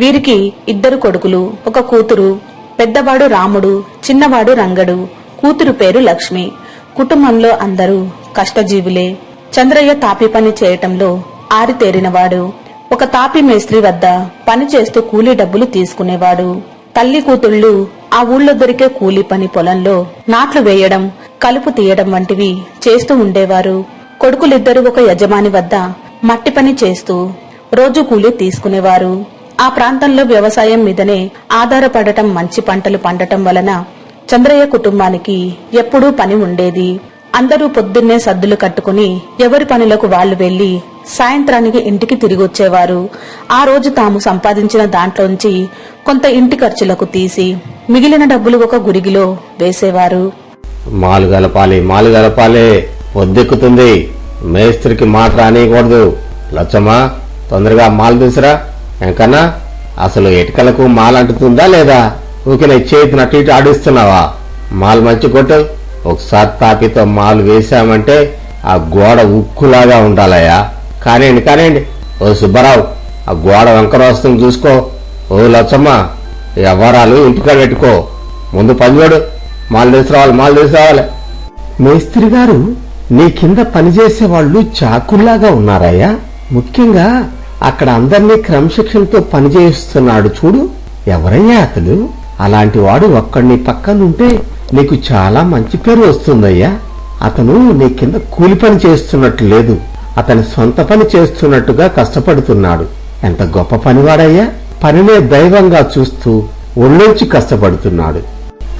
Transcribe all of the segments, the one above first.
వీరికి ఇద్దరు కొడుకులు ఒక కూతురు పెద్దవాడు రాముడు చిన్నవాడు రంగడు కూతురు పేరు లక్ష్మి. కుటుంబంలో అందరూ కష్టజీవులే. చంద్రయ్య తాపి పని చేయటంలో ఆరితేరినవాడు. ఒక తాపి మేస్త్రి వద్ద పని చేస్తూ కూలీ డబ్బులు తీసుకునేవాడు. తల్లి కూతుళ్ళు ఆ ఊళ్ళో దొరికే కూలీ పని పొలంలో నాట్లు వేయడం కలుపు తీయడం వంటివి చేస్తూ ఉండేవారు. కొడుకులిద్దరూ ఒక యజమాని వద్ద మట్టి పని చేస్తూ రోజు కూలీ తీసుకునేవారు. ఆ ప్రాంతంలో వ్యవసాయం మీదనే ఆధారపడటం మంచి పంటలు పండటం వలన చంద్రయ్య కుటుంబానికి ఎప్పుడూ పని ఉండేది. అందరూ పొద్దున్నే సద్దులు కట్టుకుని ఎవరి పనులకు వాళ్ళు వెళ్ళి సాయంత్రానికి ఇంటికి తిరిగొచ్చేవారు ఆ రోజు తాము సంపాదించిన దాంట్లోంచి కొంత ఇంటి ఖర్చులకు తీసి మిగిలిన డబ్బులు ఒక గురిగిలో వేసేవారు. మాలు గలపాలి మాలు గలపాలి పొద్దెక్కుతుంది. మేస్త్రికి మాట రానియకూడదు. లచ్చమ్మా తొందరగా మాలు తీసురా. వెంకన్నా అసలు ఇటుకలకు మాల అంటుతుందా లేదా? ఊకిన చేతిని అటు ఇటు ఆడిస్తున్నావా? మాలు మంచి కొట్టు. ఒకసారి తాపితో మాలు వేశామంటే ఆ గోడ ఉక్కులాగా ఉండాలయ్యా. కానివ్వండి కానివ్వండి. ఓ సుబ్బారావు ఆ గోడ వంకర వస్తుంది చూసుకో. ఓ లచ్చమ్మ ఎవరాలు ఇంటికాడ పెట్టుకో. ముందు పనిచేడు మాలు తీసుకురావాలి మాలు తీసుకురావాలి. మేస్త్రి గారు నీ కింద పనిచేసే వాళ్ళు చాకుల్లాగా ఉన్నారయ్యా. ముఖ్యంగా అక్కడ అందరినీ క్రమశిక్షణతో పనిచేస్తున్నాడు చూడు. ఎవరయ్యా అతడు? అలాంటి వాడు ఒక్కడిని పక్కనుంటే నీకు చాలా మంచి పేరు వస్తుందయ్యా. అతను నీ కింద కూలి పని చేస్తున్నట్టు లేదు. అతని సొంత పని చేస్తున్నట్టుగా కష్టపడుతున్నాడు. ఎంత గొప్ప పనివాడయ్యా. పనినే దైవంగా చూస్తూ ఒళ్ళొంచి కష్టపడుతున్నాడు.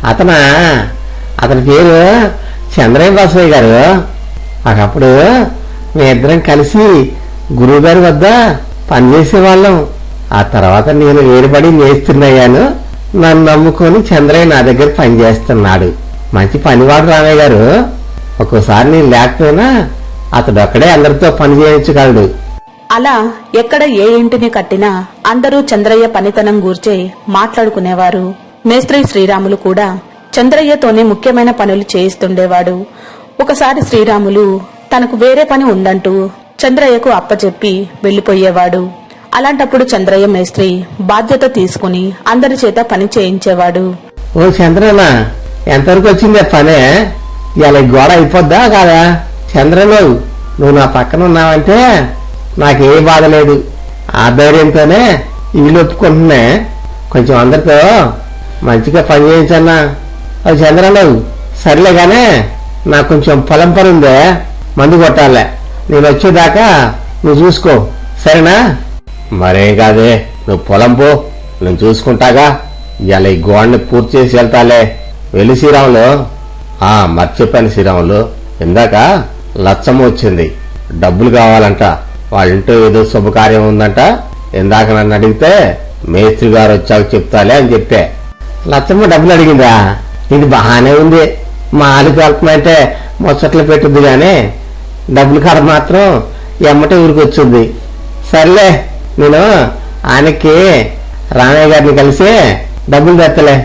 అతనా? అతని పేరు చంద్రయ్య బాసయ్య గారు. అప్పుడు మీ ఇద్దరం కలిసి గురువు గారి వద్ద పనిచేసే వాళ్ళం ఆ తర్వాత నేను వేరుబడి నేస్తున్నాయాను నన్ను నమ్ముకొని చంద్రయ్య నా దగ్గర పనిచేస్తున్నాడు. మంచి పనివాడు రామయ్య గారు. ఒక్కోసారి నేను లేకపోయినా అతడు ఒక్కడే అందరితో పని చేయించగలడు. అలా ఎక్కడ ఏ ఇంటిని కట్టినా అందరూ చంద్రయ్య పనితనం గూర్చే మాట్లాడుకునేవారు. మేస్త్రి శ్రీరాములు కూడా చంద్రయ్యతోనే ముఖ్యమైన పనులు చేయిస్తుండేవాడు. ఒకసారి శ్రీరాములు తనకు వేరే పని ఉందంటూ చంద్రయ్యకు అప్పచెప్పి వెళ్ళిపోయేవాడు అలాంటప్పుడు చంద్రయ్య మేస్త్రి బాధ్యత తీసుకుని అందరి చేత పని చేయించేవాడు. ఓ చంద్రన్న ఎంతవరకు వచ్చిందే పనే ఇలా గోడ అయిపోద్దా కాదా? చంద్రను నువ్వు నా పక్కన ఉన్నావంటే నాకే బాధ లేదు. ఆ ధైర్యంతోనే ఇల్లు ఒప్పుకుంటున్నా. కొంచెం అందరితో మంచిగా పని చేయించన్నా. ఓ చంద్రను సర్లే కానీ నాకు కొంచెం పొలం పని ఉందే మందు కొట్టాలే. నేను వచ్చేదాకా నువ్వు చూసుకో. సరేనా? మరేం కాదే నువ్వు పొలం పో. నేను చూసుకుంటాగా. ఇలా ఈ గోడని పూర్తి చేసి వెళ్తాలే. వెళ్ళి శ్రీరాములు. ఆ మర్చిపోయాను శ్రీరాములు. ఇందాక లచ్చమ్మ వచ్చింది. డబ్బులు కావాలంట. వాళ్ళ ఇంట్లో ఏదో శుభకార్యం ఉందంట. ఇందాక నన్ను అడిగితే మేస్త్రి గారు వచ్చాక చెప్తాలే అని చెప్పే. లచ్చమ్మ డబ్బులు అడిగిందా? ఇది బాగానే ఉంది. మా ఆలు కలపమంటే ముచ్చట్లు పెట్టుద్ది గానీ డబ్బులు కాడ మాత్రం ఎమ్మటే ఊరికి వచ్చింది సర్లే నేను ఆయనకి రామయ్య గారిని కలిసి డబ్బులు తెత్తలే.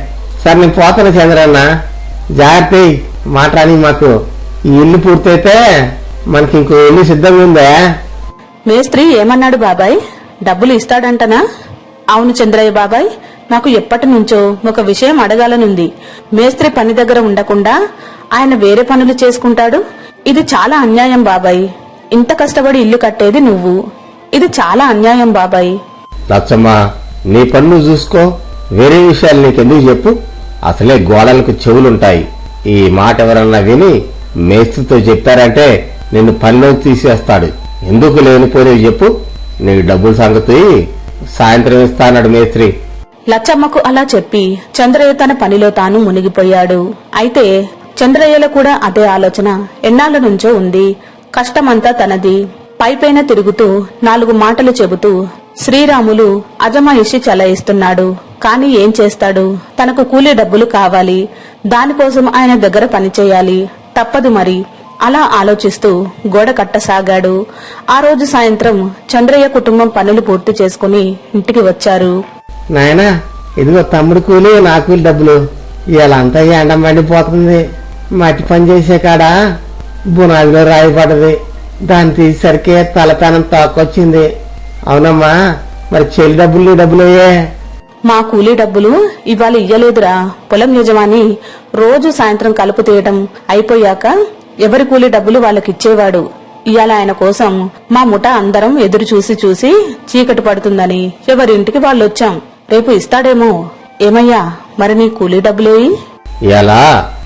సార్ నేను పోతాను చంద్రన్న. జాగ్రత్త మాట్లాడి మాకు. ఈ ఇల్లు పూర్తయితే మనకి ఇంకో ఇల్లు సిద్ధంగా ఉందా? మేస్త్రి ఏమన్నాడు బాబాయ్? డబ్బులు ఇస్తాడంటనా? అవును చంద్రయ్య బాబాయ్ నాకు ఎప్పటి నుంచో ఒక విషయం అడగాలనుంది. మేస్త్రి పని దగ్గర ఉండకుండా ఆయన వేరే పనులు చేసుకుంటాడు? ఇది చాలా అన్యాయం బాబాయ్. ఇంత కష్టపడి ఇల్లు కట్టేది నువ్వు. ఇది చాలా అన్యాయం బాబాయ్. లచ్చమ్మ నీ పన్ను చూసుకో. వేరే విషయాలు నీకెందుకు చెప్పు? అసలే గోడలకు చెవులుంటాయి. ఈ మాట ఎవరన్నా విని మేస్త్రితో చెప్పారంటే నిన్ను పనిలో తీసేస్తాడు. ఎందుకు లేనిపోయినవి చెప్పు? నీకు డబ్బుల సంగతి సాయంత్రం ఇస్తానడు మేస్త్రి. లచ్చమ్మకు అలా చెప్పి చంద్రయ్య తన పనిలో తాను మునిగిపోయాడు. అయితే చంద్రయ్యలో కూడా అదే ఆలోచన ఎన్నాళ్ళ నుంచో ఉంది. కష్టమంతా తనది. పైపైన తిరుగుతూ నాలుగు మాటలు చెబుతూ శ్రీరాములు అజమాయిషి చలాయిస్తున్నాడు. కాని ఏం చేస్తాడు? తనకు కూలీ డబ్బులు కావాలి. దానికోసం ఆయన దగ్గర పనిచేయాలి తప్పదు మరి. అలా ఆలోచిస్తూ గోడ కట్టసాగాడు. ఆ రోజు సాయంత్రం చంద్రయ్య కుటుంబం పనులు పూర్తి చేసుకుని ఇంటికి వచ్చారు. నాయనా ఇదిగో తమ్ముడు కూలి నా కూలి డబ్బులు. ఇలా అంతా ఎండం మండిపోతుంది మట్టి పని చేసే కాడ? బునాదిలో రాయి పడ్డది. దాన్ని తీసేసరికి తలపెనం తోకొచ్చింది. అవునమ్మా మరి చెల్లి డబ్బులు నీ డబ్బులు అయ్యే మా కూలీ డబ్బులు ఇవాళ ఇయ్యలేదురా. పొలం యజమాని రోజు సాయంత్రం కలుపు తీయటం అయిపోయాక ఎవరి కూలీ డబ్బులు వాళ్ళకిచ్చేవాడు. ఇవాళ ఆయన కోసం మా ముఠ అందరం ఎదురు చూసి చూసి చీకటి పడుతుందని ఎవరింటికి వాళ్ళొచ్చాం. రేపు ఇస్తాడేమో. ఏమయ్యా మరి నీ కూలీ డబ్బులేయి?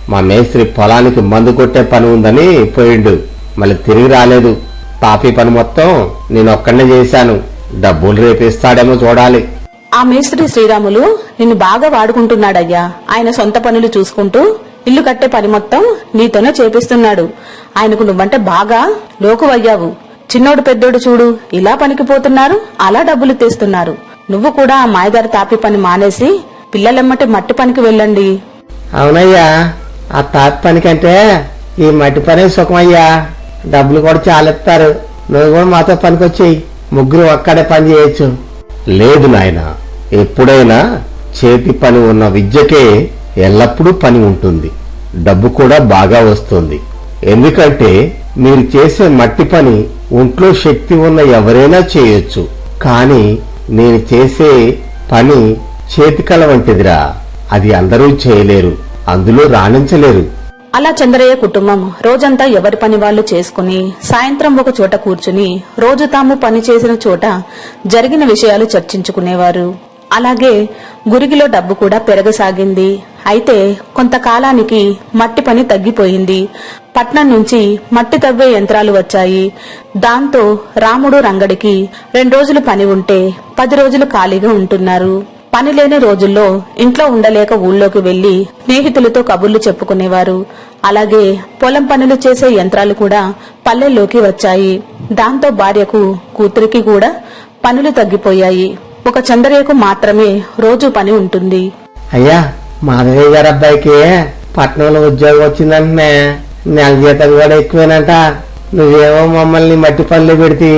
మా మేస్త్రి పొలానికి మందు కొట్టే పని ఉందని పోయిండు. మళ్ళీ తిరిగి రాలేదు. తాపీ పని మొత్తం నేను ఒక్కడనే చేశాను. డబ్బులు రేపు ఇస్తాడేమో చూడాలి. ఆ మేస్త్రి శ్రీరాములు నిన్ను బాగా వాడుకుంటున్నాడయ్యా. ఆయన సొంత పనులు చూసుకుంటూ ఇల్లు కట్టే పని మొత్తం నీతోనే చేపిస్తున్నాడు. ఆయనకు నువ్వంటే బాగా లోకువయ్యావు. చిన్నోడు పెద్దోడు చూడు ఇలా పనికి పోతున్నారు అలా డబ్బులు తీస్తున్నారు. నువ్వు కూడా ఆ మాయదారి తాపి పని మానేసి పిల్లలెమ్మటి మట్టి పనికి వెళ్ళండి. అవునయ్యా. ఆ తాపి పని కంటే ఈ మట్టి పనే సుఖమయ్యా. డబ్బులు కూడా చాలా ఇస్తారు. నువ్వు కూడా మాతో పనికొచ్చేయి. ముగ్గురు ఒక్కడే పని చేయొచ్చు. లేదు నాయన. ఎప్పుడైనా చేతి పని ఉన్న విద్యకే ఎల్లప్పుడూ పని ఉంటుంది. డబ్బు కూడా బాగా వస్తుంది. ఎందుకంటే మీరు చేసే మట్టి పని ఒంట్లో శక్తి ఉన్న ఎవరైనా చేయొచ్చు. కానీ నేను చేసే పని చేతికళ వంటిదిరా. అది అందరూ చేయలేరు. అందులో రాణించలేరు. అలా చంద్రయ్య కుటుంబం రోజంతా ఎవరి పని వాళ్ళు చేసుకుని సాయంత్రం ఒక చోట కూర్చుని రోజు తాము పని చేసిన చోట జరిగిన విషయాలు చర్చించుకునేవారు. అలాగే గురిగిలో డబ్బు కూడా పెరగసాగింది. అయితే కొంతకాలానికి మట్టి పని తగ్గిపోయింది. పట్నం నుంచి మట్టి తవ్వే యంత్రాలు వచ్చాయి. దాంతో రాముడు రంగడికి రెండు రోజులు పని ఉంటే పది రోజులు ఖాళీగా ఉంటున్నారు. పని లేని రోజుల్లో ఇంట్లో ఉండలేక ఊళ్ళోకి వెళ్ళి స్నేహితులతో కబుర్లు చెప్పుకునేవారు. అలాగే పొలం పనులు చేసే యంత్రాలు కూడా పల్లెల్లోకి వచ్చాయి. దాంతో భార్యకు కూతురికి కూడా పనులు తగ్గిపోయాయి. ఒక చంద్రయ్యకు మాత్రమే రోజు పని ఉంటుంది. అయ్యా మాధవయ్య గారు అబ్బాయికి పట్నంలో ఉద్యోగం వచ్చిందంటనే నెల జీతం కూడా ఎక్కువేనంట. నువ్వేమో మమ్మల్ని మట్టి పనులు పెడితే.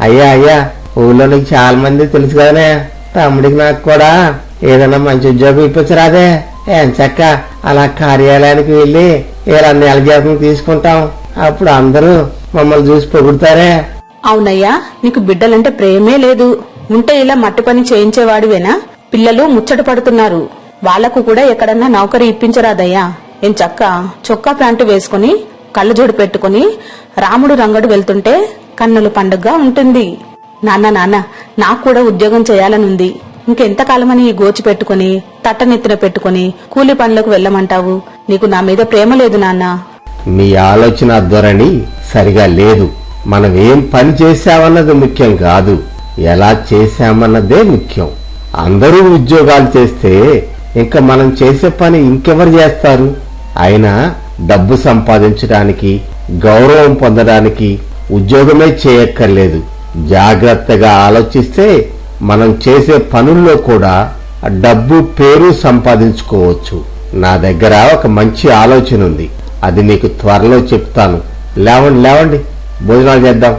అయ్యా అయ్యా ఊళ్ళో నీకు చాలా మంది తెలుసు కదనే. తమ్ముడికి నాకు కూడా ఏదైనా మంచి ఉద్యోగం ఇప్పించరాదే. ఏం చక్క? అలా కార్యాలయానికి వెళ్ళి ఇలా నెల జీతం తీసుకుంటాం. అప్పుడు అందరూ మమ్మల్ని చూసి పొగుడతారే. అవునయ్యా నీకు బిడ్డలంటే ప్రేమే లేదు. ఉంటే ఇలా మట్టి పని చేయించేవాడివేనా? పిల్లలు ముచ్చట పడుతున్నారు. వాళ్ళకు కూడా ఎక్కడన్నా నౌకరీ ఇప్పించరాదయ్యా. ఏం చక్క? చొక్కా ప్యాంటు వేసుకుని కళ్ళజోడు పెట్టుకుని రాముడు రంగడు వెళ్తుంటే కన్నుల పండుగగా ఉంటుంది. నాన్న నాన్న నాకు కూడా ఉద్యోగం చేయాలనుంది. ఇంకెంతకాలమని ఈ గోచి పెట్టుకుని తట్టనెత్తిన పెట్టుకుని కూలి పనులకు వెళ్ళమంటావు? నీకు నా మీద ప్రేమ లేదు నాన్న. మీ ఆలోచన ధోరణి సరిగా లేదు. మనం ఏం పని చేశామన్నది ముఖ్యం కాదు. ఎలా చేశామన్నదే ముఖ్యం. అందరూ ఉద్యోగాలు చేస్తే ఇంకా మనం చేసే పని ఇంకెవరు చేస్తారు? అయినా డబ్బు సంపాదించడానికి గౌరవం పొందడానికి ఉద్యోగమే చేయక్కర్లేదు. జాగ్రత్తగా ఆలోచిస్తే మనం చేసే పనుల్లో కూడా డబ్బు పేరు సంపాదించుకోవచ్చు. నా దగ్గర ఒక మంచి ఆలోచన ఉంది. అది నీకు త్వరలో చెప్తాను. లేవండి లేవండి. భోజనాలు చేద్దాం.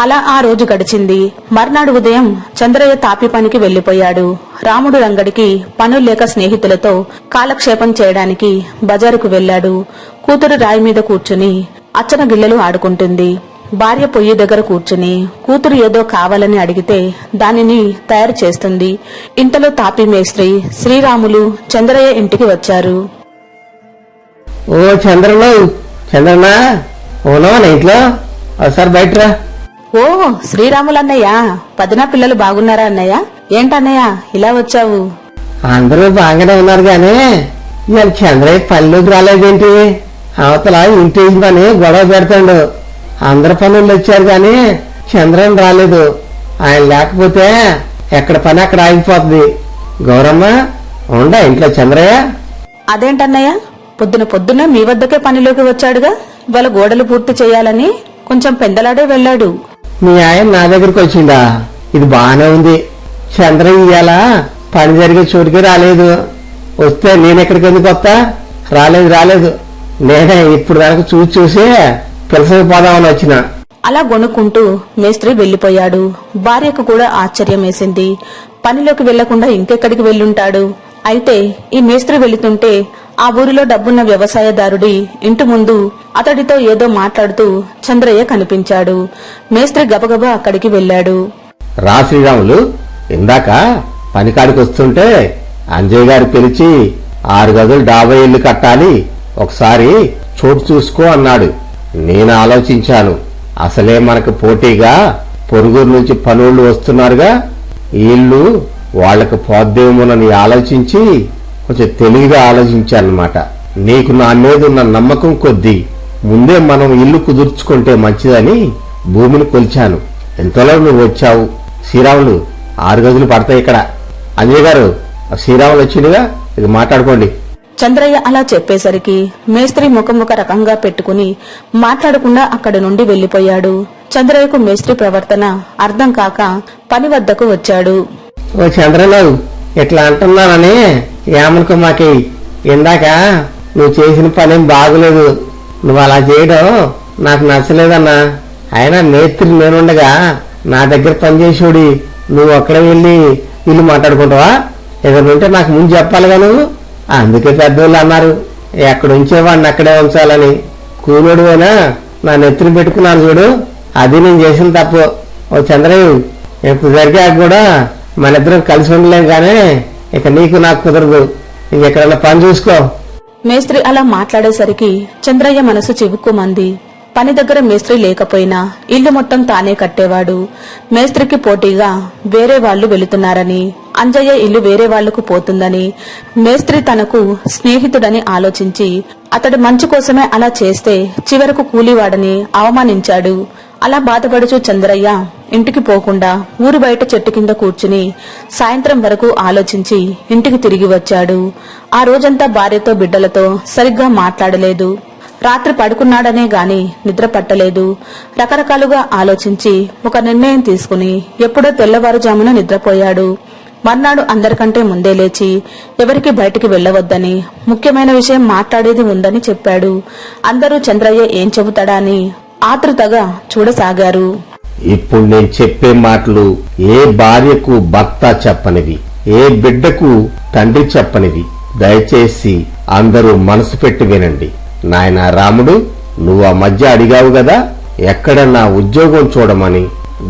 అలా ఆ రోజు గడిచింది. మర్నాడు ఉదయం చంద్రయ్య తాపి పనికి వెళ్ళిపోయాడు రాముడు రంగడికి పనులు లేక స్నేహితులతో కాలక్షేపం చేయడానికి బజారుకు వెళ్ళాడు కూతురు రాయి మీద కూర్చుని అచ్చన గిల్లెలు ఆడుకుంటుంది. భార్య పొయ్యి దగ్గర కూర్చుని కూతురు ఏదో కావాలని అడిగితే దానిని తయారు చేస్తుంది. ఇంతలో తాపి మేస్త్రి శ్రీరాములు చంద్రయ్య ఇంటికి వచ్చారు. ఓ చంద్రనా ఇంట్లో? ఒకసారి బయటరా. ఓ శ్రీరాములన్నయ్య పదినా పిల్లలు బాగున్నారా అన్నయ్య? ఏంటన్నయ్య ఇలా వచ్చావు? అందరూ బాగానే ఉన్నారు గానీ ఇవాళ చంద్రయ్య పనిలోకి రాలేదేంటి? అవతల ఇంటి పని గొడవ పెడతాడు. అందరు పనులు వచ్చారు గాని చంద్రన్ రాలేదు. ఆయన లేకపోతే ఎక్కడ పని అక్కడ ఆగిపోతుంది. గౌరమ్మ ఉండ ఇంట్లో చంద్రయ్య? అదేంటన్నయ్య? పొద్దున పొద్దున మీ వద్దకే పనిలోకి వచ్చాడుగా. ఇవాళ గోడలు పూర్తి చేయాలని కొంచెం పెందలాడే వెళ్ళాడు. మీ ఆయన నా దగ్గరికి వచ్చిందా? ఇది బాగానే ఉంది. చంద్ర ఇయ్యాల పని జరిగే చోటుకి రాలేదు. వస్తే నేను ఎక్కడికి ఎందుకు వస్తా? రాలేదు రాలేదు. నేనే ఇప్పుడు దానికి చూసి చూసి పిలసకపోదామని వచ్చిన. అలా గొనుక్కుంటూ మేస్త్రి వెళ్ళిపోయాడు భార్యకు కూడా ఆశ్చర్యం వేసింది. పనిలోకి వెళ్ళకుండా ఇంకెక్కడికి వెళ్ళుంటాడు? అయితే ఈ మేస్త్రి వెళుతుంటే ఆ ఊరిలో డబ్బున్న వ్యవసాయదారుడి ఇంటి ముందు అతడితో ఏదో మాట్లాడుతూ చంద్రయ్య కనిపించాడు. మేస్త్రి గబగబా అక్కడికి వెళ్ళాడు. రా శ్రీరాములు ఇందాక పనికాడికి వస్తుంటే అంజయ్ గారు పిలిచి ఆరు గదులు డాబా ఇల్లు కట్టాలి. ఒకసారి చోటు చూసుకో అన్నాడు. నేను ఆలోచించాను. అసలే మనకు పోటీగా పొరుగురు నుంచి పనులు వస్తున్నారుగా. వీళ్ళు ఇల్లు వాళ్ళకు పోద్దేమోనని ఆలోచించి కొంచెం తెలివిగా ఆలోచించానమాట నీకు నా మీద ఉన్న నమ్మకం కొద్దీ ముందే మనం ఇల్లు కుదుర్చుకుంటే మంచిదని భూమిని కొలిచాను. ఎంతలో నువ్వు వచ్చావు? శ్రీరాములు ఆరు గదులు పడతాయి ఇక్కడ. అంజయ్ గారు శ్రీరాములు వచ్చిందిగా? ఇది మాట్లాడుకోండి. చంద్రయ్య అలా చెప్పేసరికి మేస్త్రి ముఖముఖ రకంగా పెట్టుకుని మాట్లాడకుండా అక్కడి నుండి వెళ్ళిపోయాడు చంద్రయ్యకు మేస్త్రి ప్రవర్తన అర్థం కాక పని వద్దకు వచ్చాడు. ఓ చంద్రరావు ఇట్లా అంటున్నానని? ఏమనుకో మాకి ఇందాక నువ్వు చేసిన పనేం బాగులేదు. నువ్వు అలా చేయడం నాకు నచ్చలేదన్నా. అయినా మేస్త్రి నేనుండగా నా దగ్గర పనిచేసేవాడి నువ్వు అక్కడ వెళ్ళి ఇల్లు మాట్లాడుకుంటావా? ఏదైనా ఉంటే నాకు ముందు చెప్పాలిగా నువ్వు. అందుకే పెద్దోళ్ళు అన్నారు ఎక్కడ ఉంచేవాడిని అక్కడే ఉంచాలని. కూలోడు అయినా నా నెత్తిని పెట్టుకున్నాను చూడు. అది నేను చేసిన తప్పు. ఓ చంద్రయ్య ఇప్పుడు జరిగాక కూడా మన ఇద్దరం కలిసి ఉండలేం కానీ ఇక నీకు నాకు కుదరదు. ఇంకెక్కడన్నా పని చూసుకో. మేస్త్రి అలా మాట్లాడేసరికి చంద్రయ్య మనసు చివుక్కుమంది. పని దగ్గర మేస్త్రి లేకపోయినా ఇల్లు మొత్తం తానే కట్టేవాడు. మేస్త్రికి పోటీగా వేరే వాళ్ళు వెళుతున్నారని అంజయ్య ఇల్లు వేరే వాళ్ళకు పోతుందని మేస్త్రి తనకు స్నేహితుడని ఆలోచించి అతడు మంచు కోసమే అలా చేస్తే చివరకు కూలీవాడని అవమానించాడు. అలా బాధపడుచు చంద్రయ్య ఇంటికి పోకుండా ఊరు బయట చెట్టు కింద కూర్చుని సాయంత్రం వరకు ఆలోచించి ఇంటికి తిరిగి వచ్చాడు. ఆ రోజంతా భార్యతో బిడ్డలతో సరిగ్గా మాట్లాడలేదు. రాత్రి పడుకున్నాడనే గాని నిద్ర పట్టలేదు. రకరకాలుగా ఆలోచించి ఒక నిర్ణయం తీసుకుని ఎప్పుడో తెల్లవారుజామున నిద్రపోయాడు. మర్నాడు అందరికంటే ముందే లేచి ఎవరికి బయటికి వెళ్ళవద్దని ముఖ్యమైన విషయం మాట్లాడేది ఉందని చెప్పాడు. అందరూ చంద్రయ్య ఏం చెబుతాడా అని ఆతృతగా చూడసాగారు. ఇప్పుడు నేను చెప్పే మాటలు ఏ భార్యకు భర్త చెప్పనివి ఏ బిడ్డకు తండ్రి చెప్పనివి దయచేసి అందరూ మనసు పెట్టి వినండి. నాయనా రాముడు నువ్వు ఆ మధ్య అడిగావు కదా ఎక్కడ నా ఉద్యోగం చూడమని.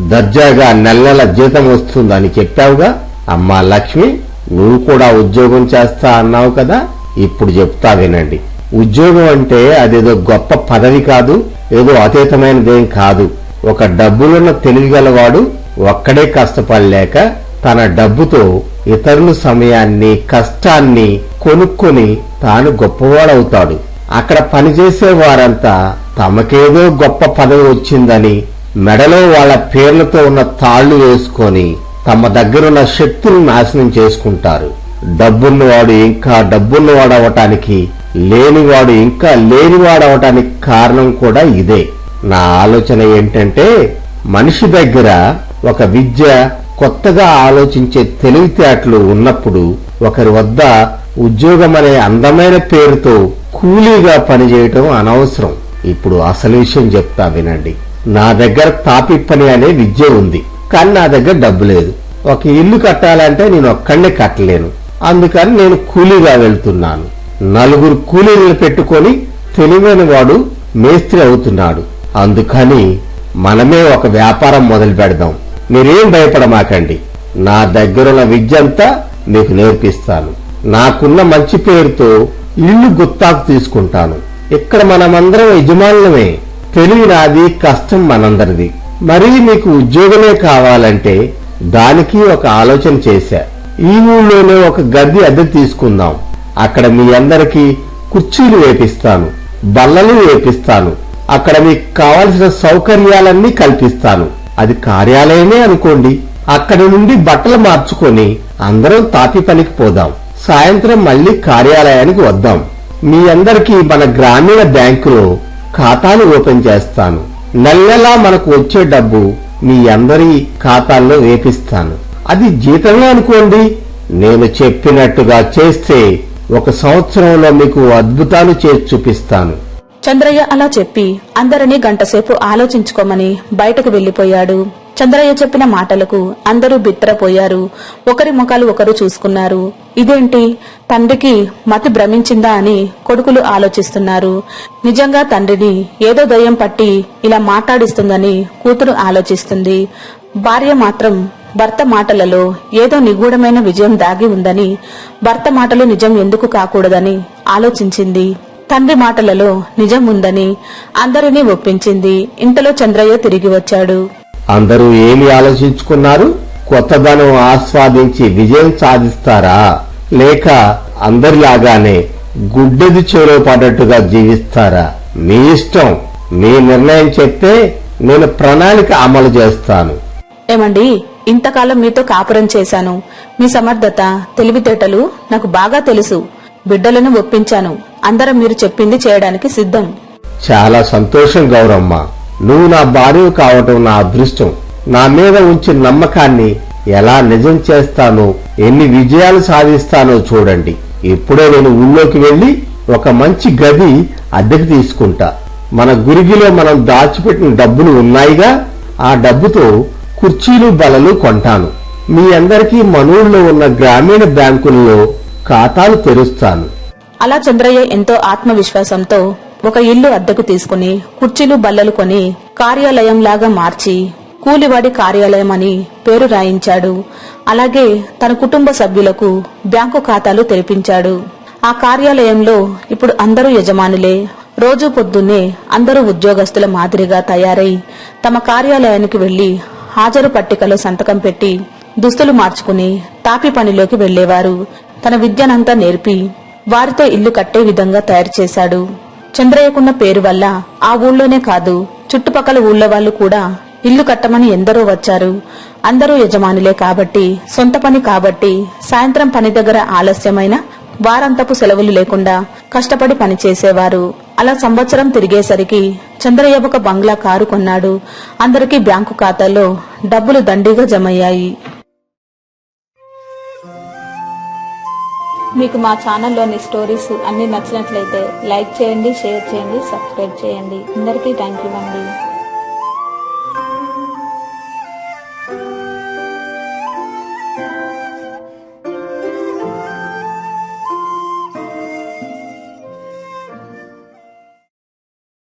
దర్జాగా నెల నెల జీతం వస్తుందని చెప్పావుగా. అమ్మా లక్ష్మి నువ్వు కూడా ఉద్యోగం చేస్తా అన్నావు కదా ఇప్పుడు చెప్తా వినండి. ఉద్యోగం అంటే అదేదో గొప్ప పదవి కాదు ఏదో అతీతమైనదేం కాదు. ఒక డబ్బులున్న తెలివిగలవాడు ఒక్కడే కష్టపడలేక తన డబ్బుతో ఇతరుల సమయాన్ని కష్టాన్ని కొనుక్కొని తాను గొప్పవాడవుతాడు. అక్కడ పనిచేసే వారంతా తమకేదో గొప్ప పదవి వచ్చిందని మెడలో వాళ్ళ పేర్లతో ఉన్న తాళ్ళు వేసుకొని తమ దగ్గరున్న శక్తులను నాశనం చేసుకుంటారు. డబ్బున్నవాడు ఇంకా డబ్బున్నవాడు అవటానికి లేనివాడు ఇంకా లేనివాడవటానికి కారణం కూడా ఇదే. నా ఆలోచన ఏంటంటే మనిషి దగ్గర ఒక విద్య కొత్తగా ఆలోచించే తెలివితేటలు ఉన్నప్పుడు ఒకరి వద్ద ఉద్యోగం అనే అందమైన పేరుతో కూలీగా పనిచేయటం అనవసరం. ఇప్పుడు అసలు విషయం చెప్తా వినండి. నా దగ్గర తాపి పని అనే విద్య ఉంది. కానీ నా దగ్గర డబ్బు లేదు. ఒక ఇల్లు కట్టాలంటే నేను ఒక్కడే కట్టలేను. అందుకని నేను కూలీగా వెళ్తున్నాను. నలుగురు కూలీలను పెట్టుకొని తెలివైన వాడు మేస్త్రి అవుతున్నాడు. అందుకని మనమే ఒక వ్యాపారం మొదలు పెడదాం. మీరేం భయపడమాకండి. నా దగ్గరున్న విద్యంతా మీకు నేర్పిస్తాను. నాకున్న మంచి పేరుతో ఇల్లు గుత్తాకు తీసుకుంటాను. ఇక్కడ మనమందరం యజమానులమే. తెలివి నాది కష్టం మనందరిది. మరీ మీకు ఉద్యోగమే కావాలంటే దానికి ఒక ఆలోచన చేశా. ఈ ఊళ్ళోనే ఒక గది అద్దె తీసుకుందాం. అక్కడ మీ అందరికీ కుర్చీలు వేపిస్తాను బల్లలు వేపిస్తాను అక్కడ మీకు కావలసిన సౌకర్యాలన్నీ కల్పిస్తాను. అది కార్యాలయమే అనుకోండి. అక్కడి నుండి బట్టలు మార్చుకొని అందరం తాపి పనికి పోదాం. సాయంత్రం మళ్ళీ కార్యాలయానికి వద్దాం. మీ అందరికీ మన గ్రామీణ బ్యాంకులో ఖాతాలు ఓపెన్ చేస్తాను. నెల నెలా మనకు వచ్చే డబ్బు మీ అందరి ఖాతాల్లో వేపిస్తాను అది జీతంగా అనుకోండి. నేను చెప్పినట్టుగా చేస్తే ఒక సంవత్సరంలో మీకు అద్భుతాలు చేసి చూపిస్తాను. చంద్రయ్య అలా చెప్పి అందరినీ గంటసేపు ఆలోచించుకోమని బయటకు వెళ్ళిపోయాడు చంద్రయ్య చెప్పిన మాటలకు అందరూ బిత్తరపోయారు ఒకరి ముఖాలు ఒకరు చూసుకున్నారు. ఇదేంటి? తండ్రికి మతి భ్రమించిందా అని కొడుకులు ఆలోచిస్తున్నారు. నిజంగా తండ్రిని ఏదో దయ్యం పట్టి ఇలా మాట్లాడిస్తుందని కూతురు ఆలోచిస్తుంది. భార్య మాత్రం భర్త మాటలలో ఏదో నిగూఢమైన విజయం దాగి ఉందని భర్త మాటలు నిజం ఎందుకు కాకూడదని ఆలోచించింది. తండ్రి మాటలలో నిజం ఉందని అందరినీ ఒప్పించింది. ఇంతలో చంద్రయ్య తిరిగి వచ్చాడు. అందరూ ఏమి ఆలోచించుకున్నారు? కొత్తదనం ఆస్వాదించి విజయం సాధిస్తారా? లేక అందరిలాగానే గుడ్డెది చెరువు పడ్డట్టుగా జీవిస్తారా? మీ ఇష్టం. మీ నిర్ణయం చెప్తే నేను ప్రణాళిక అమలు చేస్తాను. ఏమండి ఇంతకాలం మీతో కాపురం చేశాను. మీ సమర్థత తెలివితేటలు నాకు బాగా తెలుసు. బిడ్డలను ఒప్పించాను. అందరం మీరు చెప్పింది చేయడానికి సిద్ధం. చాలా సంతోషం గౌరమ్మ. నువ్వు నా భార్య కావటం నా అదృష్టం. నా మీద ఉంచిన నమ్మకాన్ని ఎలా నిజం చేస్తానో ఎన్ని విజయాలు సాధిస్తానో చూడండి. ఎప్పుడో నేను ఊళ్ళోకి వెళ్ళి ఒక మంచి గది అద్దెకు తీసుకుంటా. మన గురిగిలో మనం దాచిపెట్టిన డబ్బులు ఉన్నాయిగా ఆ డబ్బుతో కుర్చీలు బలలు కొంటాను. మీ అందరికీ మనూళ్ళలో ఉన్న గ్రామీణ బ్యాంకుల్లో ఖాతాలు తెరుస్తాను. అలా చంద్రయ్య ఎంతో ఆత్మవిశ్వాసంతో ఒక ఇల్లు అద్దెకు తీసుకుని కుర్చీలు బల్లలు కొని కార్యాలయంలాగా మార్చి కూలివాడి కార్యాలయం అని పేరు రాయించాడు. అలాగే తన కుటుంబ సభ్యులకు బ్యాంకు ఖాతాలు తెరిపించాడు. ఆ కార్యాలయంలో ఇప్పుడు అందరూ యజమానులే. రోజు పొద్దున్నే అందరూ ఉద్యోగస్తుల మాదిరిగా తయారై తమ కార్యాలయానికి వెళ్ళి హాజరు పట్టికలో సంతకం పెట్టి దుస్తులు మార్చుకుని తాపి పనిలోకి వెళ్ళేవారు తన విద్యనంతా నేర్పి వారితో ఇల్లు కట్టే విధంగా తయారు చేశాడు. చంద్రయ్యకున్న పేరు వల్ల ఆ ఊళ్ళోనే కాదు చుట్టుపక్కల ఊళ్ళ వాళ్ళు కూడా ఇల్లు కట్టమని ఎందరో వచ్చారు. అందరూ యజమానులే కాబట్టి సొంత పని కాబట్టి సాయంత్రం పని దగ్గర ఆలస్యమైన వారంతపు సెలవులు లేకుండా కష్టపడి పనిచేసేవారు అలా సంవత్సరం తిరిగేసరికి చంద్రయ్య ఒక బంగ్లా కారు కొన్నాడు. అందరికీ బ్యాంకు ఖాతాలో డబ్బులు దండిగా జమయ్యాయి. మీకు మా ఛానల్లోని స్టోరీస్ అన్ని నచ్చినట్లయితే లైక్ చేయండి షేర్ చేయండి సబ్స్క్రైబ్ చేయండి. అందరికీ థ్యాంక్ యూ అండి.